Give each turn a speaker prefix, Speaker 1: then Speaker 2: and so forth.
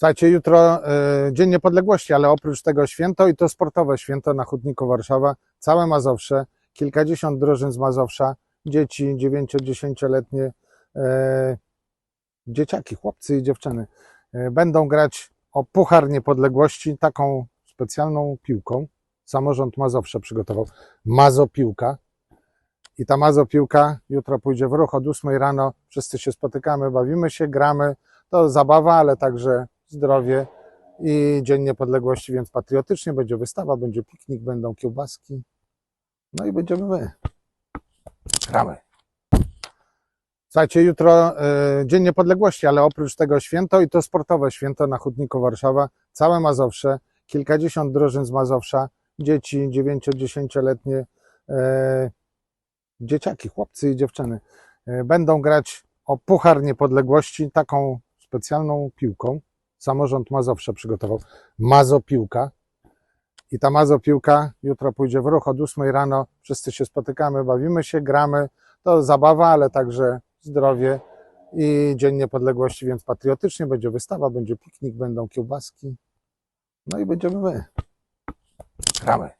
Speaker 1: Słuchajcie, jutro y, Dzień Niepodległości, ale oprócz tego święto i to sportowe święto na Hutniku Warszawa, całe Mazowsze, kilkadziesiąt drużyn z Mazowsza, dzieci 9-10-letnie, e, dzieciaki, chłopcy i dziewczyny, e, będą grać o Puchar Niepodległości taką specjalną piłką. Samorząd Mazowsza przygotował Mazopiłka. I ta Mazopiłka jutro pójdzie w ruch od 8 rano. Wszyscy się spotykamy, bawimy się, gramy. To zabawa, ale także zdrowie i Dzień Niepodległości, więc patriotycznie będzie wystawa, będzie piknik, będą kiełbaski. No i będziemy my. Gramy. Słuchajcie, jutro y, Dzień Niepodległości, ale oprócz tego święto i to sportowe święto na Hutniku Warszawa, całe Mazowsze, kilkadziesiąt drużyn z Mazowsza, dzieci 9-10-letnie, e, dzieciaki, chłopcy i dziewczyny, e, będą grać o Puchar Niepodległości taką specjalną piłką. Samorząd Mazowsza przygotował Mazopiłka. I ta Mazopiłka jutro pójdzie w ruch od 8 rano. Wszyscy się spotykamy, bawimy się, gramy. To zabawa, ale także zdrowie i Dzień Niepodległości, więc patriotycznie będzie wystawa, będzie piknik, będą kiełbaski. No i będziemy my. Gramy.